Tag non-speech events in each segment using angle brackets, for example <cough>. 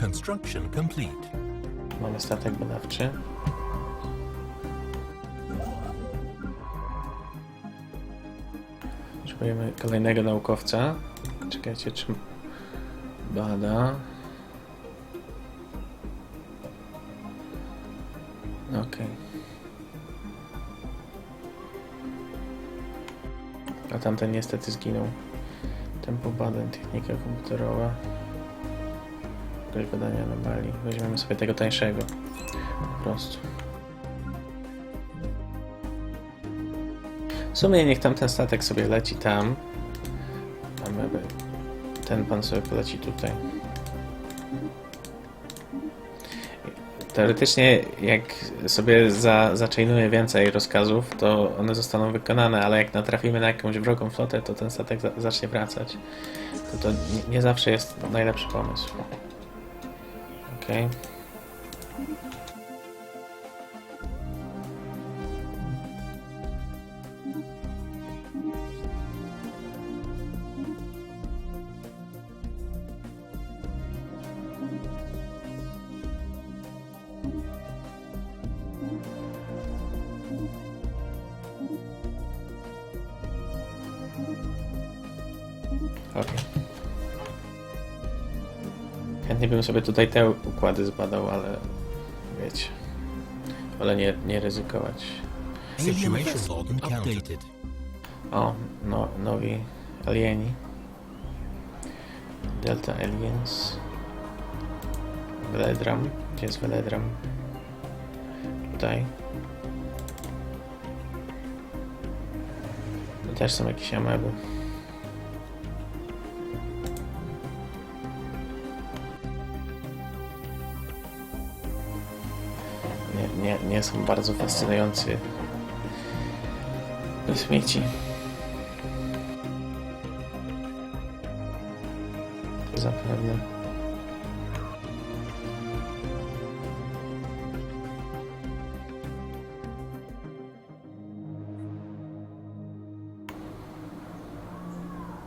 Construction complete. Mamy statek badawczy. Potrzebujemy kolejnego naukowca. Czekajcie, czy bada. Okej. A tamten niestety zginął. Tempo badań, technika komputerowa. Jakoś badania na Bali. Weźmiemy sobie tego tańszego. Po prostu. W sumie niech tamten statek sobie leci tam. A by... Ten pan sobie poleci tutaj. Teoretycznie, jak sobie za, więcej rozkazów, to one zostaną wykonane, ale jak natrafimy na jakąś wrogą flotę, to ten statek za, zacznie wracać. To to nie, nie zawsze jest najlepszy pomysł. Okej. Okej. Chętnie bym sobie tutaj te układy zbadał, ale wiecie. Ale nie, nie ryzykować. O, no, nowi alieni. Delta Aliens. Veledram. Gdzie jest Veledram? Tutaj. To też są jakieś ameby. Nie, są bardzo fascynujący śmieci. To zapewne.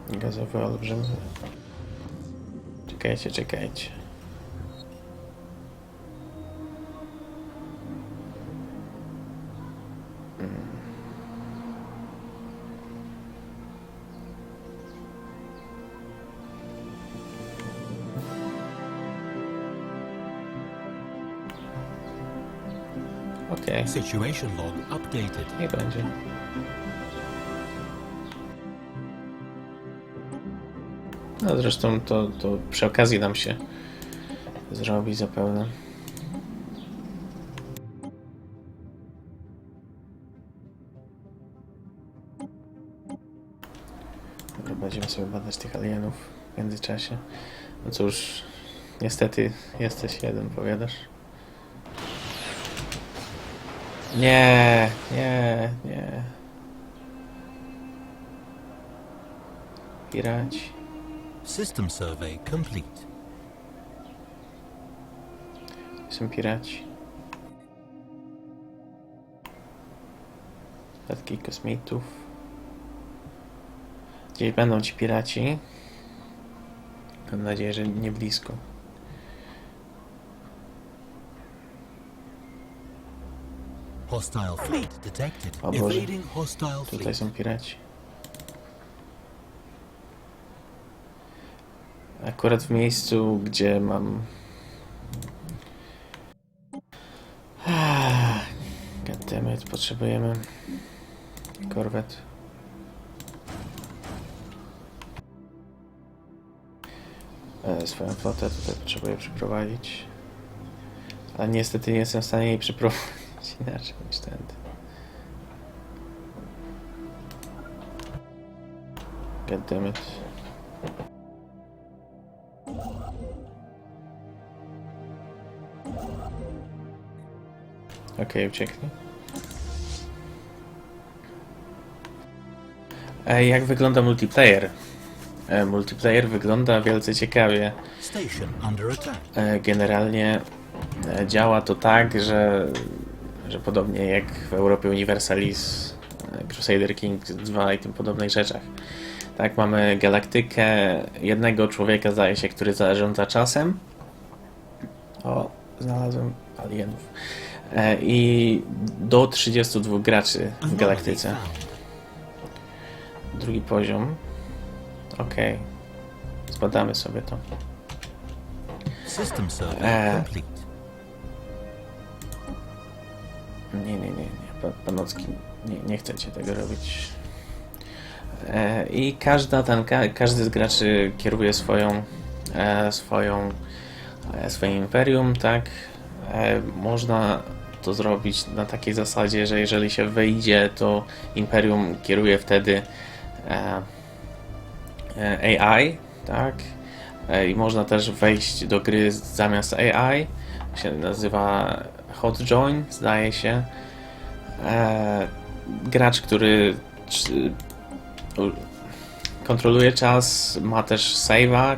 Gazowy olbrzym. Czekajcie, czekajcie. Okej, Situation log updated. nie będzie. No zresztą to, to przy okazji nam się zrobi zapewne. Dobra, będziemy sobie badać tych alienów w międzyczasie. No cóż, niestety jesteś jeden, powiadasz? Nie, nie, nie. Piraci. System survey complete. Są piraci. Statki kosmitów. Gdzieś będą ci piraci. Mam nadzieję, że nie blisko. Hostile fleet detected. O Boże. Evading hostile Tutaj fleet. są piraci. Akurat w miejscu, gdzie mam. Ah, Goddammit, potrzebujemy korwet. E, Swoją flotę tutaj potrzebuję przyprowadzić. Ale niestety nie jestem w stanie jej przyprowadzić inaczej niż tędy. God damn it. Okej, uciekli. E, jak wygląda multiplayer? E, multiplayer wygląda wielce ciekawie. E, Generalnie e, działa to tak, że, że podobnie jak w Europie Universalis, e, Crusader Kings 2 i tym podobnych rzeczach. Tak, mamy galaktykę jednego człowieka, zdaje się, który zarządza czasem. O, znalazłem alienów. E, I do 32 graczy w galaktyce. Drugi poziom. Okej. Zbadamy sobie to. System Eh. complete. Nie, nie, nie, nie. Pa- Panocki, nie, nie chcecie tego robić. E, I każda ten, ka, każdy z graczy kieruje swoją, e, swoją, e, swoim imperium, tak? Można to zrobić na takiej zasadzie, że jeżeli się wyjdzie, to imperium kieruje wtedy AI, tak? I można też wejść do gry zamiast AI. Się nazywa Hot Join, zdaje się. E, gracz, który kontroluje czas, ma też save'a,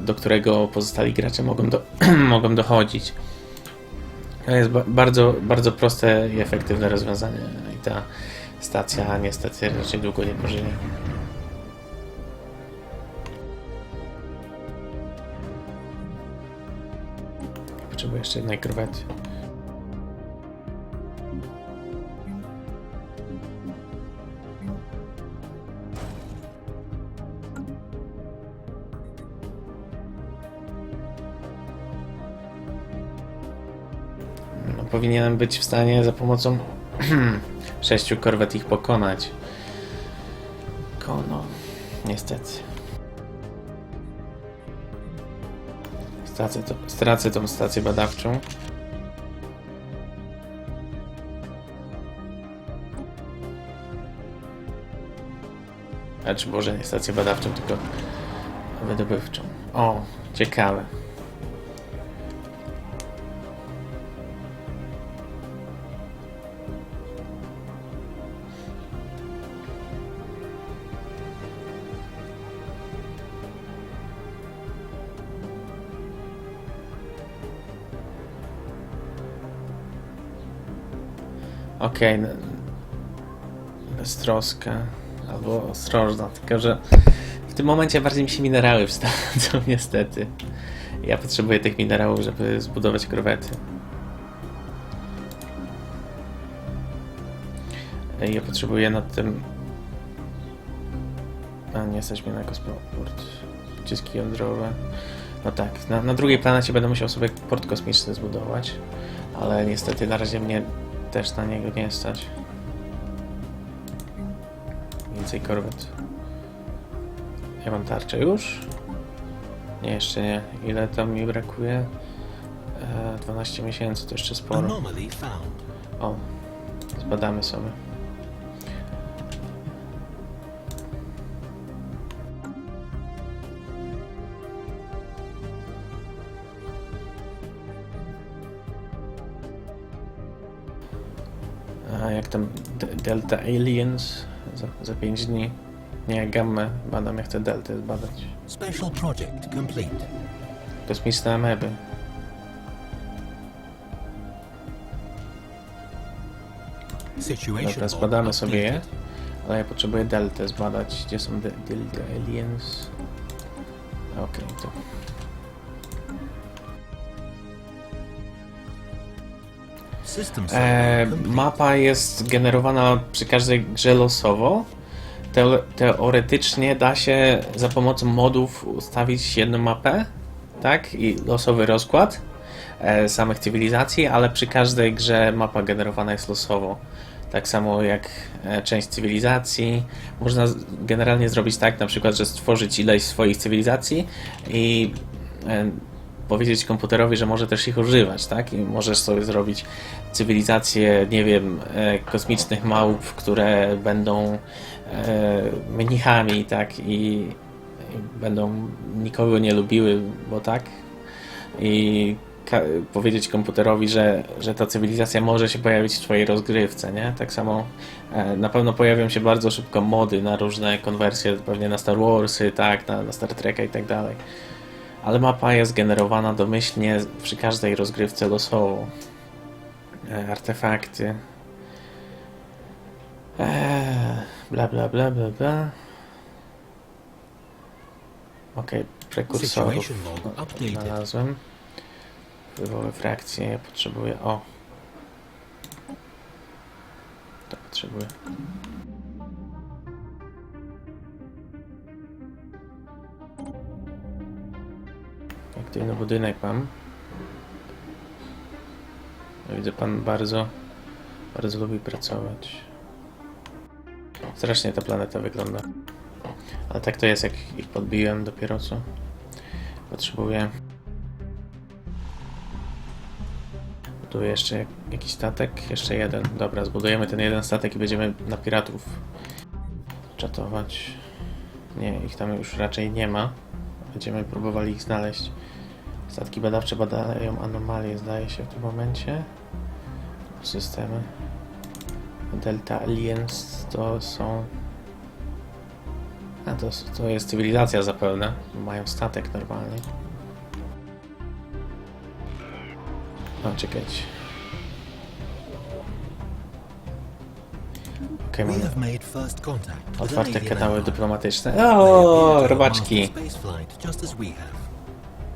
do którego pozostali gracze mogą, do, <clears throat> mogą dochodzić. To jest ba- bardzo, bardzo proste i efektywne rozwiązanie i ta stacja niestety raczej długo nie pożyje. Potrzebuję jeszcze jednej krowety. No, powinienem być w stanie za pomocą <clears throat> sześciu korwet ich pokonać. Kono. Niestety. Stracę, to, stracę tą stację badawczą. A czy może nie stację badawczą, tylko wydobywczą. O, ciekawe. Okej, okay, beztroska albo ostrożna, tylko że w tym momencie bardziej mi się minerały <laughs> wstadzą niestety. Ja potrzebuję tych minerałów, żeby zbudować krowety. Ja potrzebuję nad tym... A nie mnie na kosmoport. Pociski jądrowe. No tak, na, na drugiej planecie będę musiał sobie port kosmiczny zbudować, ale niestety na razie mnie też na niego nie stać. Więcej korwet. Ja mam tarczę już? Nie, jeszcze nie. Ile tam mi brakuje? E, 12 miesięcy, to jeszcze sporo. O, zbadamy sobie. Delta Aliens za, za 5 dni? Nie, gammę badam, ja chcę Deltę zbadać. Special project complete. Kosmiczne ameby. Dobra, zbadamy sobie je. Ale ja potrzebuję deltę zbadać. Gdzie są de Delta Aliens? Okej, to. E, mapa jest generowana przy każdej grze losowo. Teo teoretycznie da się za pomocą modów ustawić jedną mapę, tak? I losowy rozkład e, samych cywilizacji, ale przy każdej grze mapa generowana jest losowo. Tak samo jak e, część cywilizacji. Można generalnie zrobić tak, na przykład, że stworzyć ileś swoich cywilizacji i e, powiedzieć komputerowi, że może też ich używać, tak? I możesz sobie zrobić cywilizację, nie wiem, e, kosmicznych małp, które będą e, mnichami, tak? I, będą nikogo nie lubiły, bo tak? I powiedzieć komputerowi, że, że ta cywilizacja może się pojawić w twojej rozgrywce, nie? Tak samo e, na pewno pojawią się bardzo szybko mody na różne konwersje, pewnie na Star Warsy, tak? Na, na Star Treka i tak dalej ale mapa jest generowana domyślnie przy każdej rozgrywce losowo. E, artefakty. Eee, bla bla bla bla bla. Okej, prekursorów Situation log updated. znalazłem. Wpływowe frakcje, ja potrzebuję... O! To potrzebuję. Aktywny budynek mam. Widzę, pan bardzo, bardzo lubi pracować. Strasznie ta planeta wygląda. Ale tak to jest, jak ich podbiłem dopiero co. Potrzebuję. Buduję jeszcze jak- jakiś statek. Jeszcze jeden. Dobra, zbudujemy ten jeden statek i będziemy na piratów czatować. Nie, ich tam już raczej nie ma. Będziemy próbowali ich znaleźć. Statki badawcze badają anomalie, zdaje się w tym momencie. Systemy. Delta Aliens to są. A to, to jest cywilizacja zapewne. Mają statek normalny. O, czekajcie. Okej, We mamy have made first contact with an otwarte kanały dyplomatyczne. O, robaczki!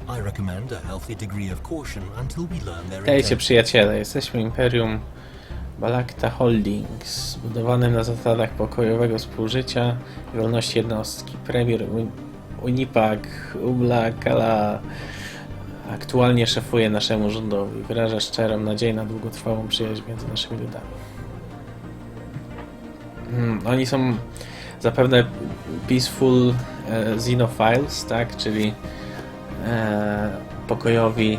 I recommend a healthy degree of caution until we learn their intent. przyjaciele, jesteśmy Imperium Balakta Holdings, zbudowanym na zasadach pokojowego współżycia i wolności jednostki. Premier Un- Unipak Ubla Kala aktualnie szefuje naszemu rządowi. Wyraża szczerą nadzieję na długotrwałą przyjaźń między naszymi ludami. Hmm, oni są zapewne peaceful e, xenophiles, tak? Czyli e, pokojowi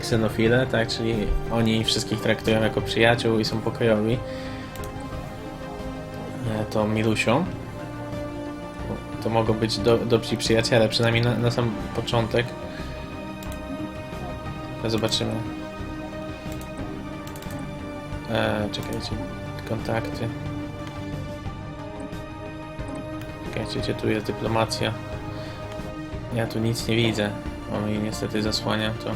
ksenofile, tak? Czyli oni wszystkich traktują jako przyjaciół i są pokojowi. E, To Milusią. To mogą być do, dobrzy przyjaciele, przynajmniej na, na sam początek. Zobaczymy. E, czekajcie. Kontakty. Czekajcie, tu jest dyplomacja? Ja tu nic nie widzę. O i niestety zasłaniam to.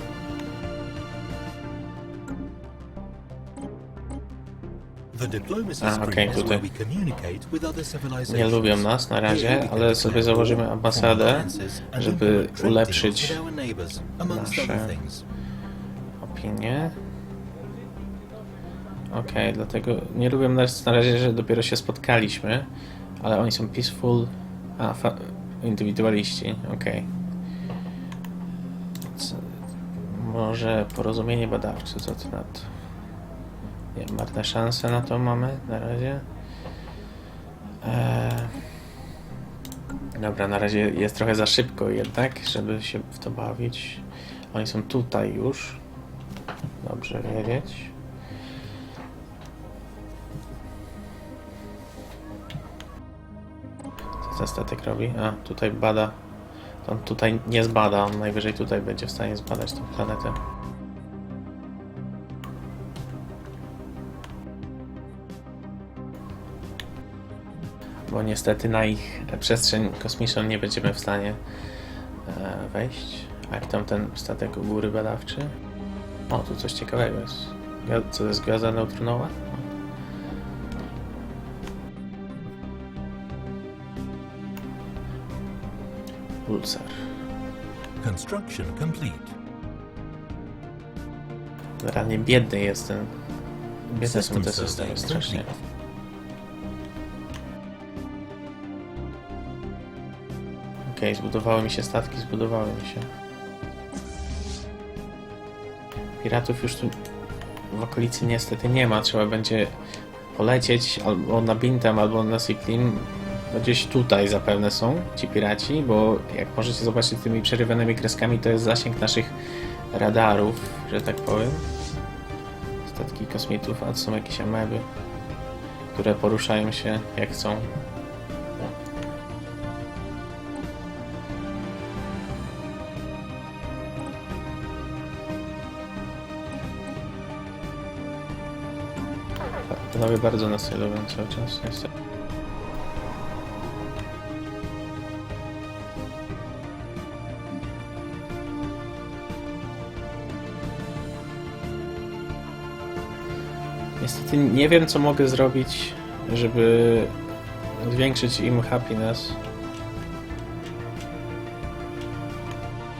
A, okej, is tutaj. Nie lubią nas na razie, ale sobie założymy ambasadę, żeby ulepszyć nasze- opinię. Okej, dlatego nie lubią nas na razie, że dopiero się spotkaliśmy, ale oni są peaceful. A, indywidualiści, okej. Co- Może porozumienie badawcze, co ty na to? Nie, marne szanse na to mamy na razie. Eee... Dobra, na razie jest trochę za szybko jednak, żeby się w to bawić. Oni są tutaj już. Dobrze wiedzieć. Ten statek robi? A, tutaj bada. On tutaj nie zbada, on najwyżej tutaj będzie w stanie zbadać tę planetę. Bo niestety na ich przestrzeń kosmiczną nie będziemy w stanie e, wejść. A jak tam ten statek u góry badawczy? O, tu coś ciekawego jest. Co to jest gwiazda neutronowa? Pulsar. Construction complete. Realnie biedny jest ten. Biedne są te systemy strasznie. Okej, zbudowały mi się statki, zbudowały mi się. Piratów już tu w okolicy niestety nie ma. Trzeba będzie polecieć albo na Bintam, albo na Siklim. No Gdzieś tutaj zapewne są ci piraci, bo jak możecie zobaczyć tymi przerywanymi kreskami, to jest zasięg naszych radarów, że tak powiem. Statki kosmitów, a to są jakieś ameby, które poruszają się jak chcą. Panowie bardzo nas lubią cały czas, niestety. Niestety nie wiem, co mogę zrobić, żeby zwiększyć im happiness.